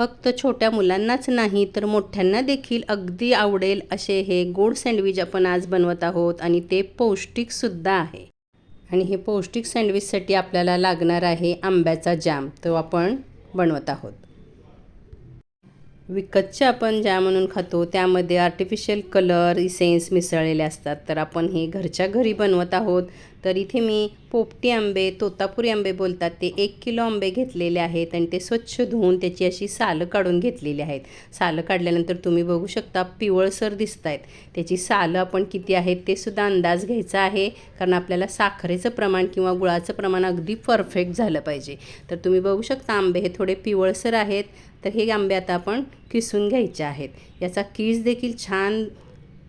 फक्त छोट्या मुलांनाच नाही तर मोठ्यांना देखील अगदी आवडेल असे हे गोड सँडविच आपण आज बनवत आहोत आणि ते पौष्टिकसुद्धा आहे. आणि हे पौष्टिक सँडविचसाठी आपल्याला लागणार आहे आंब्याचा जाम तो आपण बनवत आहोत. विकतचे आपण ज्या म्हणून खातो त्यामध्ये आर्टिफिशियल कलर इसेन्स मिसळलेले असतात. तर आपण हे घरच्या घरी बनवत आहोत. तर इथे मी पोपटी आंबे तोतापुरी आंबे बोलतात. ते एक किलो आंबे घेतलेले आहेत आणि ते स्वच्छ धुवून त्याची अशी सालं काढून घेतलेली आहेत. सालं काढल्यानंतर तुम्ही बघू शकता पिवळसर दिसत आहेत त्याची सालं आपण किती आहेत ते सुद्धा अंदाज घ्यायचा आहे. कारण आपल्याला साखरेचं प्रमाण किंवा गुळाचं प्रमाण अगदी परफेक्ट झालं पाहिजे. तर तुम्ही बघू शकता आंबे हे थोडे पिवळसर आहेत. तर हे आंबे आता आपण किसून घ्यायचे आहेत. याचा कीस देखील छान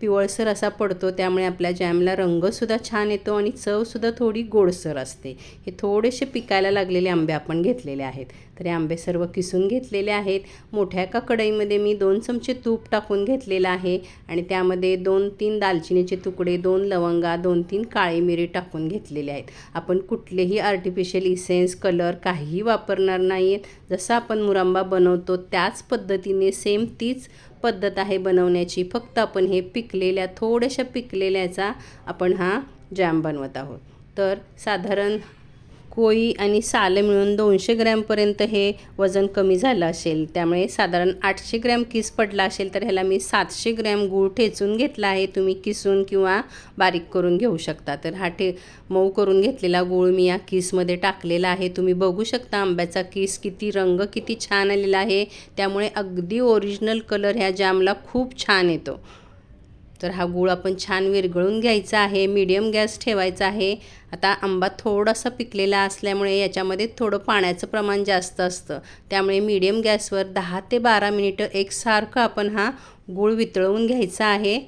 पिवळसर असा पडतो त्यामुळे आपल्या जॅमला रंगसुद्धा छान येतो आणि चवसुद्धा थोडी गोडसर असते. हे थोडेसे पिकायला लागलेले आंबे आपण घेतलेले आहेत. तर हे आंबे सर्व किसून घेतलेले आहेत. मोठ्या एका कढईमध्ये मी दोन चमचे तूप टाकून घेतलेलं आहे आणि त्यामध्ये दोन तीन दालचिनीचे तुकडे दोन लवंगा दोन तीन काळी मिरी टाकून घेतलेले आहेत. आपण कुठलेही आर्टिफिशियल इसेन्स कलर काहीही वापरणार नाही आहेत जसं आपण मुरांबा बनवतो त्याच पद्धतीने सेम तीच पद्धत आहे बनवण्याची. फक्त आपण हे पिकलेल्या थोड्याशा पिकलेल्याचा आपण हा जॅम बनवत आहोत. तर साधारण कोळी आणि सालं मिळून दोनशे ग्रॅमपर्यंत हे वजन कमी झालं असेल. त्यामुळे साधारण आठशे ग्रॅम किस पडला असेल तर ह्याला मी सातशे ग्रॅम गूळ ठेचून घेतला आहे. तुम्ही किसून किंवा बारीक करून घेऊ शकता. तर हा ठे मऊ करून घेतलेला गूळ मी या किसमध्ये टाकलेला आहे. तुम्ही बघू शकता आंब्याचा किस किती रंग किती छान आलेला आहे. त्यामुळे अगदी ओरिजिनल कलर ह्या जामला खूप छान येतो. तर हा गूळ आपण छान विरघळून घ्यायचा आहे मीडियम गॅस ठेवायचा आहे. आता आंबा थोडासा पिकलेला असल्यामुळे याच्यामध्ये थोडं पाण्याचं प्रमाण जास्त असतं. त्यामुळे मीडियम गॅसवर दहा ते बारा मिनिटं एकसारखं आपण हा गूळ वितळवून घ्यायचा आहे.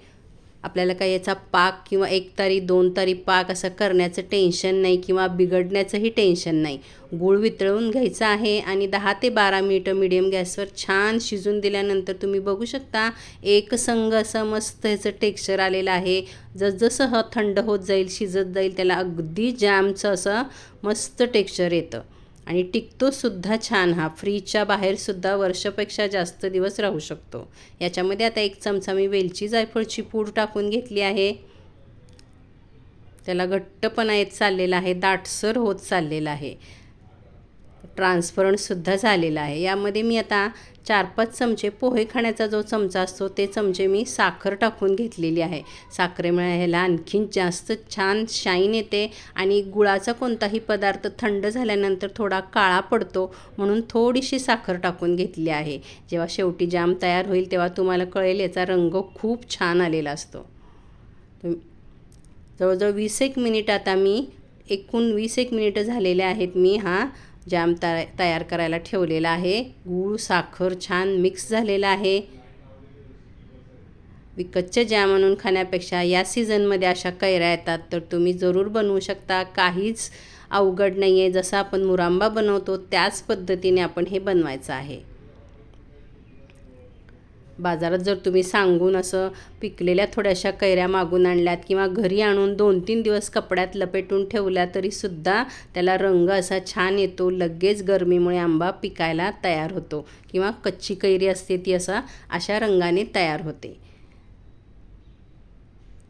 आपल्याला काही याचा पाक किंवा एक तारी दोन तारी पाक असं करण्याचं टेन्शन नाही किंवा बिघडण्याचंही टेन्शन नाही. गूळ वितळवून घ्यायचा आहे आणि दहा ते बारा मिनिटं मिडियम गॅसवर छान शिजून दिल्यानंतर तुम्ही बघू शकता एक संघ असं मस्त ह्याचं टेक्स्चर आलेलं आहे. जसजसं ह थंड होत जाईल शिजत जाईल त्याला अगदी जॅमचं असं मस्त टेक्स्चर येतं. आणि टिकतोसुद्धा छान हा. फ्रीजच्या बाहेरसुद्धा वर्षापेक्षा जास्त दिवस राहू शकतो. याच्यामध्ये आता एक चमचा मी वेलची जायफळची पूड टाकून घेतली आहे. त्याला घट्टपणा येत चाललेला आहे. दाटसर होत चाललेला आहे. ट्रान्सफरंटसुद्धा झालेला आहे. यामध्ये मी आता चार पाच चमचे पोहे खाण्याचा जो चमचा असतो ते चमचे मी साखर टाकून घेतलेली आहे. साखरेमुळे ह्याला आणखीन जास्त छान शाईन येते आणि गुळाचा कोणताही पदार्थ थंड झाल्यानंतर थोडा काळा पडतो म्हणून थोडीशी साखर टाकून घेतली आहे. जेव्हा शेवटी जाम तयार होईल तेव्हा तुम्हाला कळेल याचा रंग खूप छान आलेला असतो. जवळजवळ वीस एक मिनिट आता मी एकूण वीस एक मिनिटं झालेले आहेत मी हा जॅम तया तयार करायला ठेवलेला आहे. गूळ साखर छान मिक्स झालेला आहे. विकतचे जॅम आणून खाण्यापेक्षा या सीझनमध्ये अशा कैऱ्या येतात तर तुम्ही जरूर बनवू शकता. काहीच अवघड नाही आहे जसं आपण मुरांबा बनवतो त्याच पद्धतीने आपण हे बनवायचं आहे. बाजारात जर तुम्ही सांगून असं पिकलेल्या थोड्याशा कैऱ्या मागून आणल्यात किंवा घरी आणून दोन तीन दिवस कपड्यात लपेटून ठेवल्या तरीसुद्धा त्याला रंग असा छान येतो. लगेच गरमीमुळे आंबा पिकायला तयार होतो किंवा कच्ची कैरी असते ती असा अशा रंगाने तयार होते.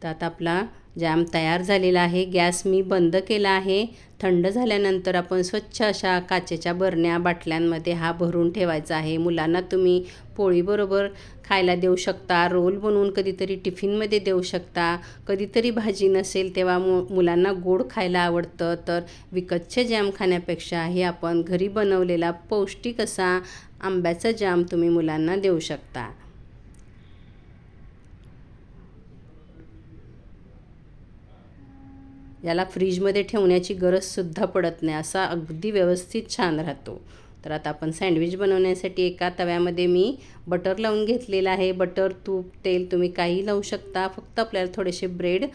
तर आता आपला जॅम तयार झालेला आहे. गॅस मी बंद केला आहे. थंड झाल्यानंतर आपण स्वच्छ अशा काचेच्या बरण्या बाटल्यांमध्ये हा भरून ठेवायचा आहे. मुलांना तुम्ही पोळीबरोबर खायला देऊ शकता. रोल बनवून कधीतरी टिफिनमध्ये देऊ शकता. कधीतरी भाजी नसेल तेव्हा मु मुलांना गोड खायला आवडतं. तर विकतचे जॅम खाण्यापेक्षा हे आपण घरी बनवलेला पौष्टिक असा आंब्याचा जॅम तुम्ही मुलांना देऊ शकता. याला फ्रीजमध्ये ठेवण्याची गरजसुद्धा पडत नाही असा अगदी व्यवस्थित छान राहतो. तर आता आपण सँडविच बनवण्यासाठी एका तव्यामध्ये मी बटर लावून घेतलेलं आहे. बटर तूप तेल तुम्ही काही लावू शकता. फक्त आपल्याला थोडेसे ब्रेड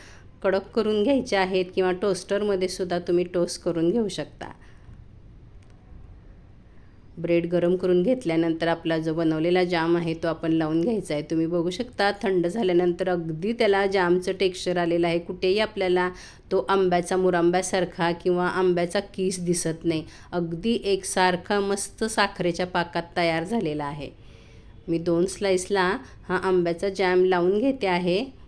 कडक करून घ्यायचे आहेत किंवा टोस्टरमध्ये सुद्धा तुम्ही टोस्ट करून घेऊ शकता. ब्रेड गरम करून घेतल्यानंतर आपला जो बनवलेला जाम आहे तो आपण लावून घ्यायचा आहे. तुम्ही बघू शकता थंड झाल्यानंतर अगदी त्याला जामचं टेक्स्चर आलेलं आहे. कुठेही आपल्याला तो आंब्याचा मुरांब्यासारखा किंवा आंब्याचा किस दिसत नाही. अगदी एकसारखा मस्त साखरेच्या पाकात तयार झालेला आहे. मी दोन स्लाईसला हा आंब्याचा जॅम लावून घेते आहे.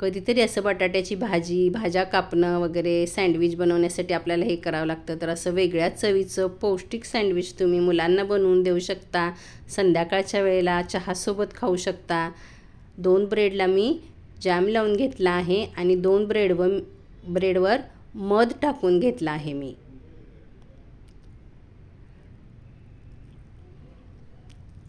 कधीतरी असं बटाट्याची भाजी भाज्या कापणं वगैरे सँडविच बनवण्यासाठी आपल्याला हे करावं लागतं. तर असं वेगळ्याच चवीचं पौष्टिक सँडविच तुम्ही मुलांना बनवून देऊ शकता. संध्याकाळच्या वेळेला चहासोबत खाऊ शकता. दोन ब्रेडला मी जॅम लावून घेतला आहे आणि दोन ब्रेडवर ब्रेडवर मध टाकून घेतला आहे मी.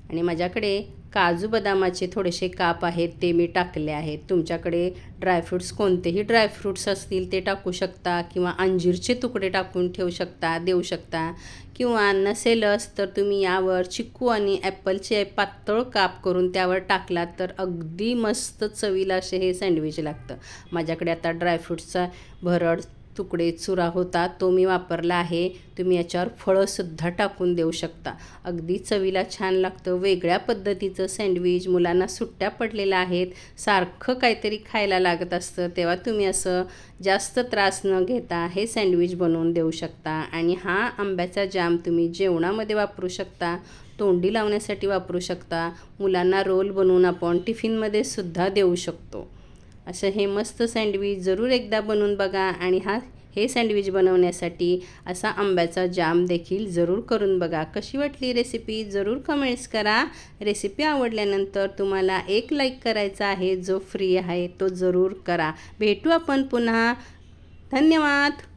आणि माझ्याकडे काजू बदामाचे थोडेसे काप आहेत ते मी टाकले आहेत. तुमच्याकडे ड्रायफ्रूट्स कोणतेही ड्रायफ्रूट्स असतील ते टाकू शकता किंवा अंजीरचे तुकडे टाकून ठेवू शकता देऊ शकता. किंवा नसेलच तर तुम्ही यावर चिक्कू आणि ॲपलचे पातळ काप करून त्यावर टाकलात तर अगदी मस्त चवीला असे हे सँडविच लागतं. माझ्याकडे आता ड्रायफ्रूट्सचा भरड तुकडे चुरा होता तो मी वापरला आहे. तुम्ही याच्यावर फळंसुद्धा टाकून देऊ शकता. अगदी चवीला छान लागतं. वेगळ्या पद्धतीचं सँडविच मुलांना सुट्ट्या पडलेल्या आहेत. सारखं काहीतरी खायला लागत असतं. तेव्हा तुम्ही असं जास्त त्रास न घेता हे सँडविच बनवून देऊ शकता. आणि हा आंब्याचा जाम तुम्ही जेवणामध्ये वापरू शकता. तोंडी लावण्यासाठी वापरू शकता. मुलांना रोल बनवून आपण टिफिनमध्ये सुद्धा देऊ शकतो. असं हे मस्त सँडविच जरूर एकदा बनवून बघा आणि हा हे सँडविच बनवण्यासाठी असा आंब्याचा जाम देखील जरूर करून बघा. कशी वाटली रेसिपी जरूर कमेंट्स करा. रेसिपी आवडल्यानंतर तुम्हाला एक लाईक करायचा आहे जो फ्री आहे तो जरूर करा. भेटू आपण पुन्हा. धन्यवाद!